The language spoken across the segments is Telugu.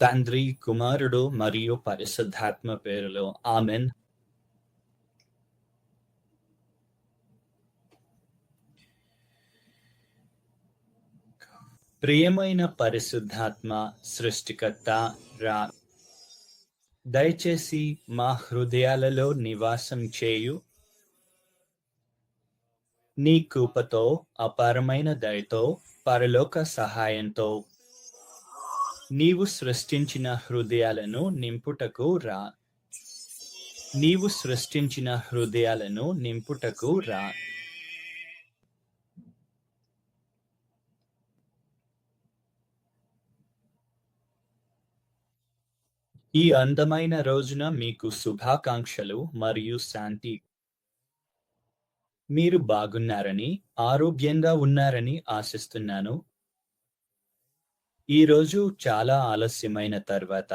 తండ్రి కుమారుడు మరియు పరిశుద్ధాత్మ పేరులో. ఆమెన్. ప్రియమైన పరిశుద్ధాత్మ సృష్టికర్త రా దయచేసి మా హృదయాలలో నివాసం చేయు. నీ కృపతో అపారమైన దయతో పరలోక సహాయంతో నీవు సృష్టించిన హృదయాలను నింపుటకు రా. నీవు సృష్టించిన హృదయాలను నింపుటకు రా. ఈ అందమైన రోజున మీకు శుభాకాంక్షలు మరియు శాంతి. మీరు బాగున్నారని ఆరోగ్యంగా ఉన్నారని ఆశిస్తున్నాను. ఈరోజు చాలా ఆలస్యమైన తర్వాత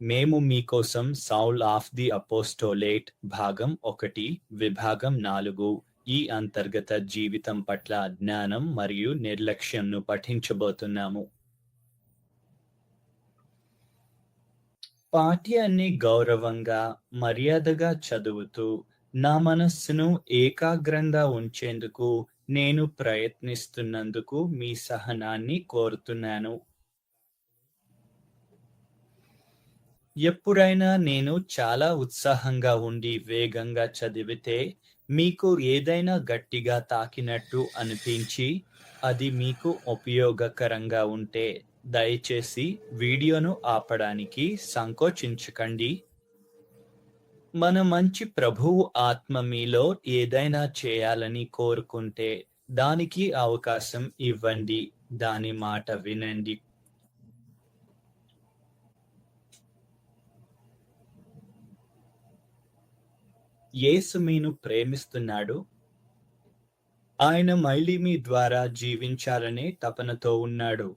మేము మీకోసం సౌల్ ఆఫ్ ది అపోస్టోలేట్ భాగం ఒకటి విభాగం నాలుగు ఈ అంతర్గత జీవితం పట్ల జ్ఞానం మరియు నిర్లక్ష్యంను పఠించబోతున్నాము. పాఠ్యాన్ని గౌరవంగా మర్యాదగా చదువుతూ నా మనస్సును ఏకాగ్రంగా ఉంచేందుకు నేను ప్రయత్నిస్తున్నందుకు మీ సహనాన్ని కోరుతున్నాను. ఎప్పుడైనా నేను చాలా ఉత్సాహంగా ఉండి వేగంగా చదివితే మీకు ఏదైనా గట్టిగా తాకినట్టు అనిపించి అది మీకు ఉపయోగకరంగా ఉంటే దయచేసి వీడియోను ఆపడానికి సంకోచించకండి. మన మంచి ప్రభువు ఆత్మ మీలో ఏదైనా చేయాలని కోరుకుంటే దానికి అవకాశం ఇవ్వండి. దాని మాట వినండి. యేసు మీను ప్రేమిస్తున్నాడు. ఆయన మళ్ళీ మీ ద్వారా జీవించాలనే తపనతో ఉన్నాడు.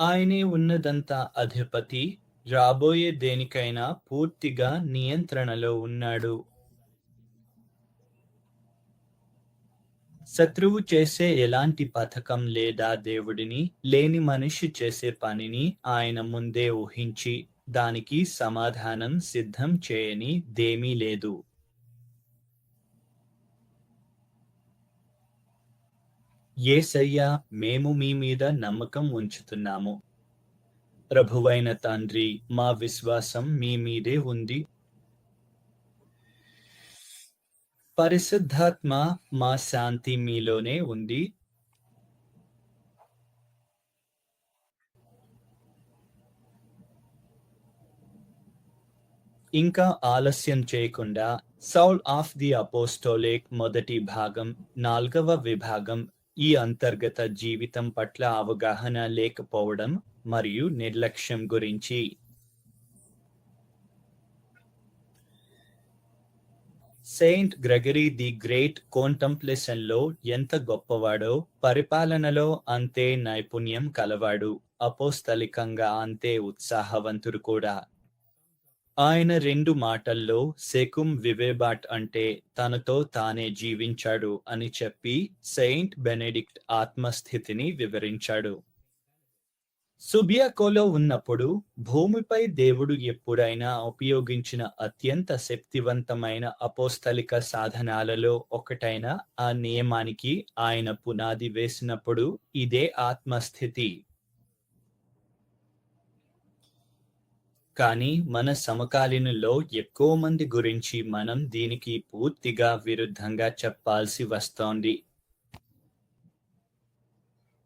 ఆయనే ఉన్నదంతా అధిపతి రాబోయే దేనికైనా పూర్తిగా నియంత్రణలో ఉన్నాడు. శత్రువు చేసే ఎలాంటి పథకం లేదా దేవుడిని లేని మనిషి చేసే పనిని ఆయన ముందే ఊహించి దానికి సమాధానం సిద్ధం చేయని దేమీ లేదు. ఏసయ్యా మేము మీ మీద నమ్మకం ఉంచుతున్నాము. ప్రభువైన తండ్రి మా విశ్వాసం మీ మీదే ఉంది. పరిశుద్ధాత్మ మా శాంతి మీలోనే ఉంది. ఇంకా ఆలస్యం చేయకుండా సౌల్ ఆఫ్ ది అపోస్టోలేక్ మొదటి భాగం నాల్గవ విభాగం ఈ అంతర్గత జీవితం పట్ల అవగాహన లేకపోవడం మరియు నిర్లక్ష్యం గురించి. సెయింట్ గ్రెగరీ ది గ్రేట్ కోంటంప్లేషన్లో ఎంత గొప్పవాడో పరిపాలనలో అంతే నైపుణ్యం కలవాడు అపోస్తలికంగా అంతే ఉత్సాహవంతుడు కూడా. ఆయన రెండు మాటల్లో సెకుమ్ వివేబాట్ అంటే తనతో తానే జీవించాడు అని చెప్పి సెయింట్ బెనెడిక్ట్ ఆత్మస్థితిని వివరించాడు. సుబియాకోలో ఉన్నప్పుడు భూమిపై దేవుడు ఎప్పుడైనా ఉపయోగించిన అత్యంత శక్తివంతమైన అపోస్తలిక సాధనాలలో ఒకటైన ఆ నియమానికి ఆయన పునాది వేసినప్పుడు ఇదే ఆత్మస్థితి. కానీ మన సమకాలీనులో ఎక్కువ మంది గురించి మనం దీనికి పూర్తిగా విరుద్ధంగా చెప్పాల్సి వస్తోంది.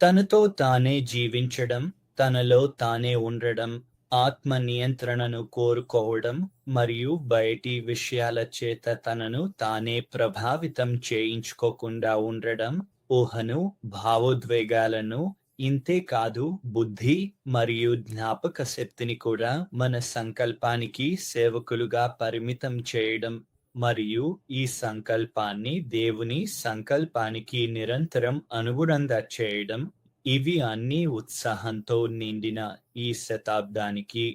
తనతో తానే జీవించడం తనలో తానే ఉండడం ఆత్మ నియంత్రణను కోరుకోవడం మరియు బయటి విషయాల చేత తనను తానే ప్రభావితం చేయించుకోకుండా ఉండడం ఊహను భావోద్వేగాలను ఇంతే కాదు బుద్ధి మరియు జ్ఞాపక శక్తిని కూడా మన సంకల్పానికి సేవకులుగా పరిమితం చేయడం మరియు ఈ సంకల్పాన్ని దేవుని సంకల్పానికి నిరంతరం అనుగుణంగా చేయడం ఇవి అన్ని ఉత్సాహంతో నిండిన ఈ శతాబ్దానికి.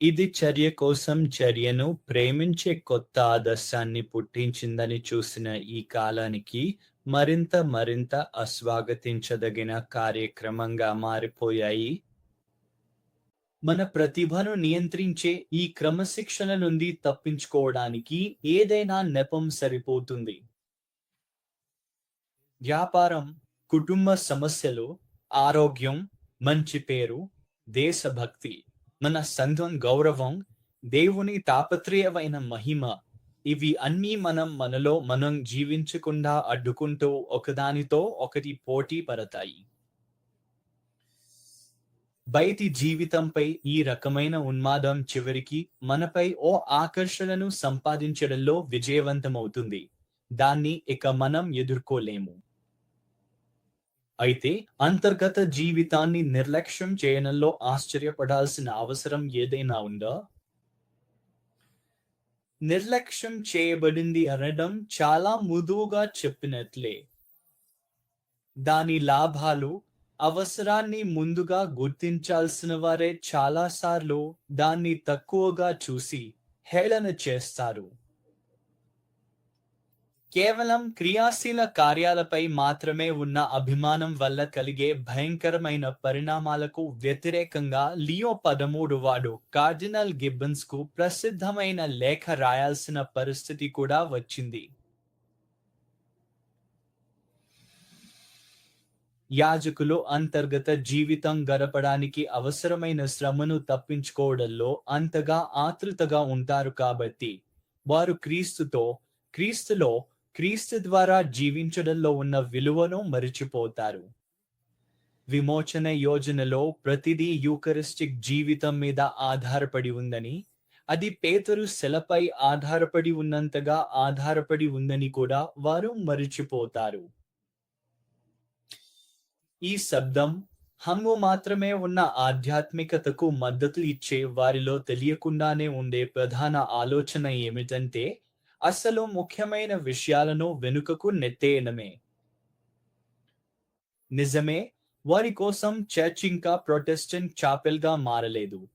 ఇది చర్య కోసం చర్యను ప్రేమించే కొత్త ఆదర్శాన్ని పుట్టించిందని చూసిన ఈ కాలానికి మరింత మరింత అస్వాగతించదగిన కార్యక్రమంగా మారిపోయాయి. మన ప్రతిభను నియంత్రించే ఈ క్రమశిక్షణ నుండి తప్పించుకోవడానికి ఏదైనా నెపం సరిపోతుంది. వ్యాపారం కుటుంబ సమస్యలు ఆరోగ్యం మంచి పేరు దేశభక్తి మన సంఘం గౌరవం దేవుని తాపత్రయమైన మహిమ ఇవి అన్నీ మనం మనలో మనం జీవించకుండా అడ్డుకుంటూ ఒకదానితో ఒకటి పోటీ పడతాయి. బయటి జీవితంపై ఈ రకమైన ఉన్మాదం చివరికి మనపై ఓ ఆకర్షణను సంపాదించడంలో విజయవంతమవుతుంది. దాన్ని ఇక మనం ఎదుర్కోలేము. అయితే అంతర్గత జీవితాన్ని నిర్లక్ష్యం చేయడంలో ఆశ్చర్యపడాల్సిన అవసరం ఏదైనా ఉందా? నిర్లక్ష్యం చేయబడింది అనడం చాలా మృదువుగా చెప్పినట్లే. దాని లాభాలు అవసరాన్ని ముందుగా గుర్తించాల్సిన వారే చాలాసార్లు దాన్ని తక్కువగా చూసి హేళన చేస్తారు. కేవలం క్రియాశీల కార్యాలపై మాత్రమే ఉన్న అభిమానం వల్ల కలిగే భయంకరమైన పరిణామాలకు వ్యతిరేకంగా లియో పదమూడు వాడు కార్డినల్ గిబ్బన్స్కు ప్రసిద్ధమైన లేఖ రాయాల్సిన పరిస్థితి కూడా వచ్చింది. యాజకులు అంతర్గత జీవితం గడపడానికి అవసరమైన శ్రమను తప్పించుకోవడంలో అంతగా ఆతృతగా ఉంటారు కాబట్టి వారు క్రీస్తుతో క్రీస్తులో క్రీస్తు ద్వారా జీవించడంలో ఉన్న విలువను మరిచిపోతారు. విమోచన యోజనలో ప్రతిదీ యూకరిస్టిక్ జీవితం మీద ఆధారపడి ఉందని అది పేతరు శిలపై ఆధారపడి ఉన్నంతగా ఆధారపడి ఉందని కూడా వారు మరిచిపోతారు. ఈ శబ్దం హంగు మాత్రమే ఉన్న ఆధ్యాత్మికతకు మద్దతు ఇచ్చే వారిలో తెలియకుండానే ఉండే ప్రధాన ఆలోచన ఏమిటంటే అసలు ముఖ్యమైన విషయాలను వెనుకకు నెత్తేయడమే నిజమే వారి కోసం చర్చ్ ఇంకా ప్రొటెస్టెంట్ చాపెల్గా మారలేదు.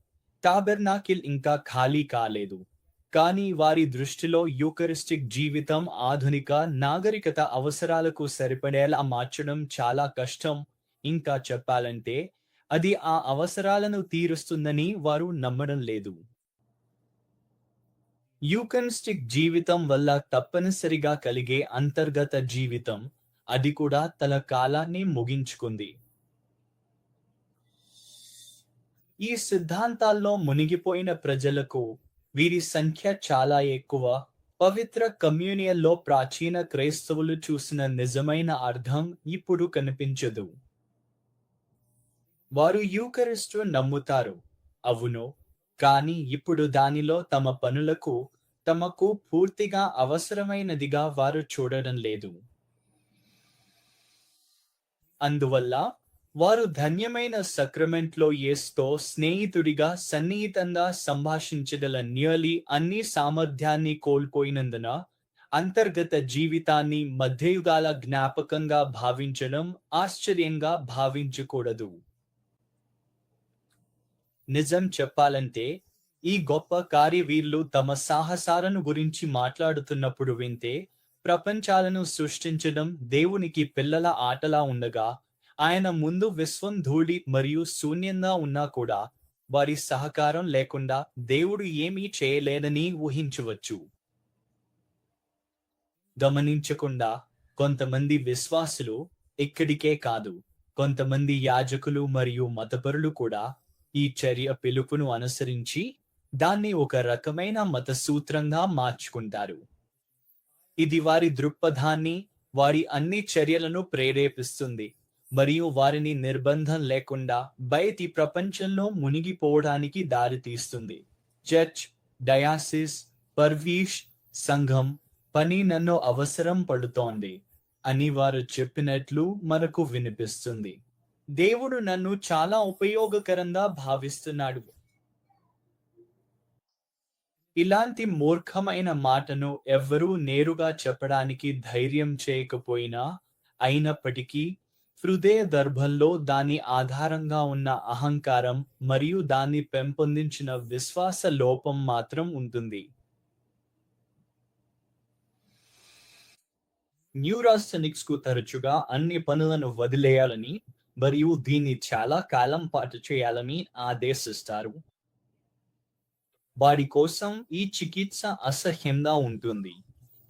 టాబెర్నాకిల్ ఇంకా ఖాళీ కాలేదు. కానీ వారి దృష్టిలో యూకరిస్టిక్ జీవితం ఆధునిక నాగరికత అవసరాలకు సరిపడేలా మార్చడం చాలా కష్టం. ఇంకా చెప్పాలంటే అది ఆ అవసరాలను తీరుస్తుందని వారు నమ్మడం లేదు. యూకనిస్టిక్ జీవితం వల్ల తప్పనిసరిగా కలిగే అంతర్గత జీవితం అది కూడా తన కాలాన్ని ముగించుకుంది. ఈ సిద్ధాంతాల్లో మునిగిపోయిన ప్రజలకు వీరి సంఖ్య చాలా ఎక్కువ. పవిత్ర కమ్యూనియన్లో ప్రాచీన క్రైస్తవులు చూసిన నిజమైన అర్థం ఇప్పుడు కనిపించదు. వారు యూకరిస్టు నమ్ముతారు. అవును కానీ ఇప్పుడు దానిలో తమ పనులకు తమకు పూర్తిగా అవసరమైనదిగా వారు చూడడం లేదు. అందువల్ల వారు ధన్యమైన సక్రమెంట్లో ఏస్తో స్నేహితుడిగా సన్నిహితంగా సంభాషించగల నియలి అన్ని సామర్థ్యాన్ని కోల్పోయినందున అంతర్గత జీవితాన్ని మధ్యయుగాల జ్ఞాపకంగా భావించడం ఆశ్చర్యంగా భావించకూడదు. నిజం చెప్పాలంటే ఈ గొప్ప కార్యవీరులు తమ సాహసాలను గురించి మాట్లాడుతున్నప్పుడు వింటే ప్రపంచాలను సృష్టించడం దేవునికి పిల్లల ఆటలా ఉండగా ఆయన ముందు విశ్వం ధూళి మరియు శూన్యంగా ఉన్నా కూడా వారి సహకారం లేకుండా దేవుడు ఏమీ చేయలేదని ఊహించవచ్చు. గమనించకుండా కొంతమంది విశ్వాసులు ఇక్కడికే కాదు కొంతమంది యాజకులు మరియు మతపరులు కూడా ఈ చర్య పిలుపును అనుసరించి దాన్ని ఒక రకమైన మత సూత్రంగా మార్చుకుంటారు. ఇది వారి దృక్పథాన్ని వారి అన్ని చర్యలను ప్రేరేపిస్తుంది మరియు వారిని నిర్బంధం లేకుండా బయటి ప్రపంచంలో మునిగిపోవడానికి దారితీస్తుంది. చర్చ్ డయాసిస్ పర్వీష్ సంఘం పని నన్ను అవసరం పడుతోంది అని వారు చెప్పినట్లు మనకు వినిపిస్తుంది. దేవుడు నన్ను చాలా ఉపయోగకరంగా భావిస్తున్నాడు. ఇలాంటి మూర్ఖమైన మాటను ఎవ్వరూ నేరుగా చెప్పడానికి ధైర్యం చేయకపోయినా అయినప్పటికీ హృదయ దర్భంలో దాని ఆధారంగా ఉన్న అహంకారం మరియు దాన్ని పెంపొందించిన విశ్వాస లోపం మాత్రం ఉంటుంది. న్యూరాస్థెనిక్స్కు తరచుగా అన్ని పనులను వదిలేయాలని మరియు దీన్ని చాలా కాలం పాటు చేయాలని ఆదేశిస్తారు. వారి కోసం ఈ చికిత్స అసహ్యంగా ఉంటుంది.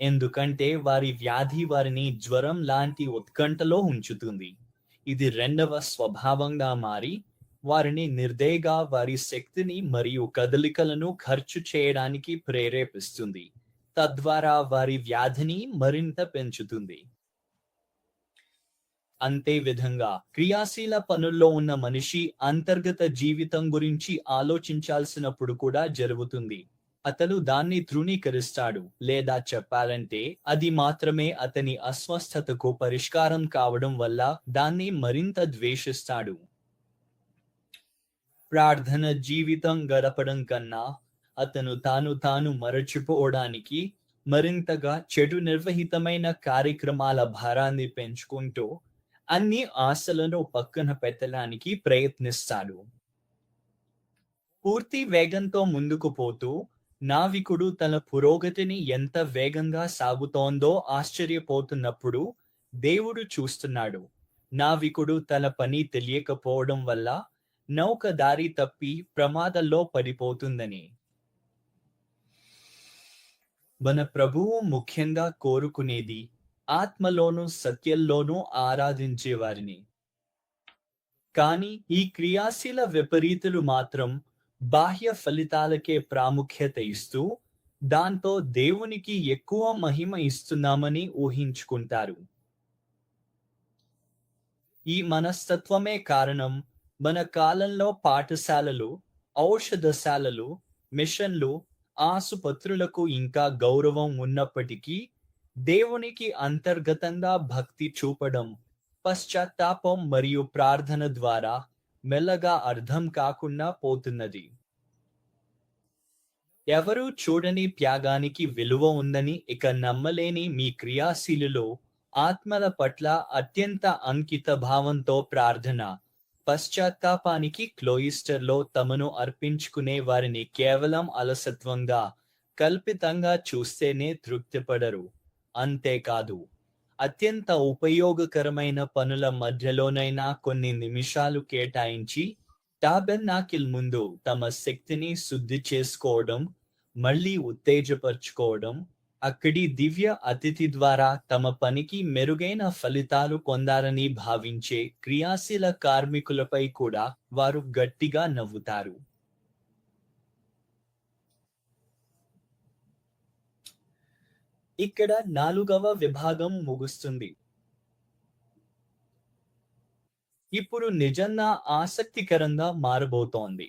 ఎందుకంటే వారి వ్యాధి వారిని జ్వరం లాంటి ఉత్కంఠలో ఉంచుతుంది. ఇది రెండవ స్వభావంగా మారి వారిని నిర్దయగా వారి శక్తిని మరియు కదలికలను ఖర్చు చేయడానికి ప్రేరేపిస్తుంది. తద్వారా వారి వ్యాధిని మరింత పెంచుతుంది. అంతే విధంగా క్రియాశీల పనుల్లో ఉన్న మనిషి అంతర్గత జీవితం గురించి ఆలోచించాల్సినప్పుడు కూడా జరుగుతుంది. అతను దాన్ని తృణీకరిస్తాడు లేదా చెప్పాలంటే అది మాత్రమే అతని అస్వస్థతకు పరిష్కారం కావడం వల్ల దాన్ని మరింత ద్వేషిస్తాడు. ప్రార్థన జీవితం గడపడం కన్నా అతను తాను తాను మరచిపోవడానికి మరింతగా చెడు నిర్వహితమైన కార్యక్రమాల భారాన్ని పెంచుకుంటూ అన్ని ఆశలను పక్కన పెట్టడానికి ప్రయత్నిస్తాడు. పూర్తి వేగంతో ముందుకు పోతూ నావికుడు తన పురోగతిని ఎంత వేగంగా సాగుతోందో ఆశ్చర్యపోతున్నప్పుడు దేవుడు చూస్తున్నాడు. నావికుడు తన పని తెలియకపోవడం వల్ల నౌక దారి తప్పి ప్రమాదంలో పడిపోతుందని. మన ప్రభువు ముఖ్యంగా కోరుకునేది ఆత్మలోను సత్యంలోనూ ఆరాధించేవారిని కానీ ఈ క్రియాశీల విపరీతులు మాత్రం బాహ్య ఫలితాలకే ప్రాముఖ్యత ఇస్తూ దాంతో దేవునికి ఎక్కువ మహిమ ఇస్తున్నామని ఊహించుకుంటారు. ఈ మనస్తత్వమే కారణం మన కాలంలో పాఠశాలలు ఔషధశాలలు మిషన్లు ఆసుపత్రులకు ఇంకా గౌరవం ఉన్నప్పటికీ దేవునికి అంతర్గతంగా భక్తి చూపడం పశ్చాత్తాపం మరియు ప్రార్థన ద్వారా మెల్లగా అర్థం కాకుండా పోతున్నది. ఎవరూ చూడని త్యాగానికి విలువ ఉందని ఇక నమ్మలేని మీ క్రియాశీలులో ఆత్మల పట్ల అత్యంత అంకిత భావంతో ప్రార్థన పశ్చాత్తాపానికి క్లోయిస్టర్లో తమను అర్పించుకునే వారిని కేవలం అలసత్వంగా కల్పితంగా చూస్తేనే తృప్తిపడరు. అంతేకాదు అత్యంత ఉపయోగకరమైన పనుల మధ్యలోనైనా కొన్ని నిమిషాలు కేటాయించి టాబెర్నాకిల్ ముందు తమ శక్తిని శుద్ధి చేసుకోవడం మళ్ళీ ఉత్తేజపరుచుకోవడం అక్కడి దివ్య అతిథి ద్వారా తమ పనికి మెరుగైన ఫలితాలు పొందారని భావించే క్రియాశీల కార్మికులపై కూడా వారు గట్టిగా నవ్వుతారు. ఇక్కడ నాలుగవ విభాగం ముగుస్తుంది. ఇప్పుడు నిజంగా ఆసక్తికరంగా మారబోతోంది.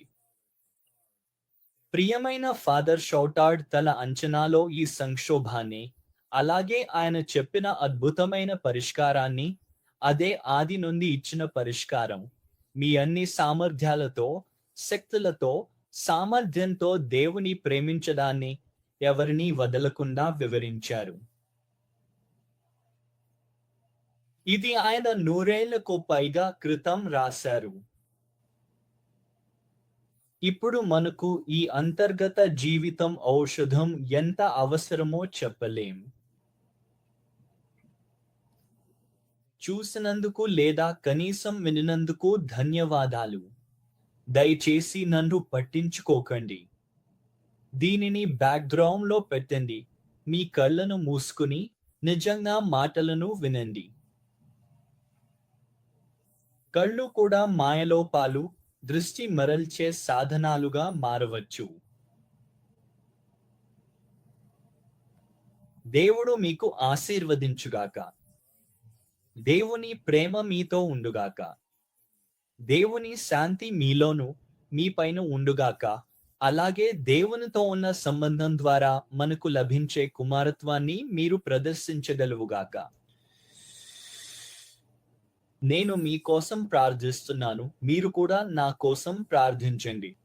ప్రియమైన ఫాదర్ షౌటార్డ్ తల అంచనాలో ఈ సంక్షోభాన్ని అలాగే ఆయన చెప్పిన అద్భుతమైన పరిష్కారాన్ని అదే ఆది నుండి ఇచ్చిన పరిష్కారం మీ అన్ని సామర్థ్యాలతో శక్తులతో సామర్థ్యంతో దేవుని ప్రేమించడాన్ని ఎవరిని వదలకుండా వివరించారు. ఇది ఆయన నూరేళ్ళకు పైగా క్రితం రాశారు. ఇప్పుడు మనకు ఈ అంతర్గత జీవితం ఔషధం ఎంత అవసరమో చెప్పలేం. చూసినందుకు లేదా కనీసం వినినందుకు ధన్యవాదాలు. దయచేసి నన్ను పట్టించుకోకండి. దీనిని బ్యాక్గ్రౌండ్లో పెట్టండి. మీ కళ్ళను మూసుకుని నిజంగా మాటలను వినండి. కళ్ళు కూడా మాయలోపాలు దృష్టి మరల్చే సాధనాలుగా మారవచ్చు. దేవుడు మీకు ఆశీర్వదించుగాక. దేవుని ప్రేమ మీతో ఉండుగాక. దేవుని శాంతి మీలోను మీ పైన ఉండుగాక. అలాగే దేవునితో ఉన్న సంబంధం ద్వారా మనకు లభించే కుమారత్వాన్ని మీరు ప్రదర్శించగలవుగాక నేను మీ కోసం ప్రార్థిస్తున్నాను. మీరు కూడా నా కోసం ప్రార్థించండి.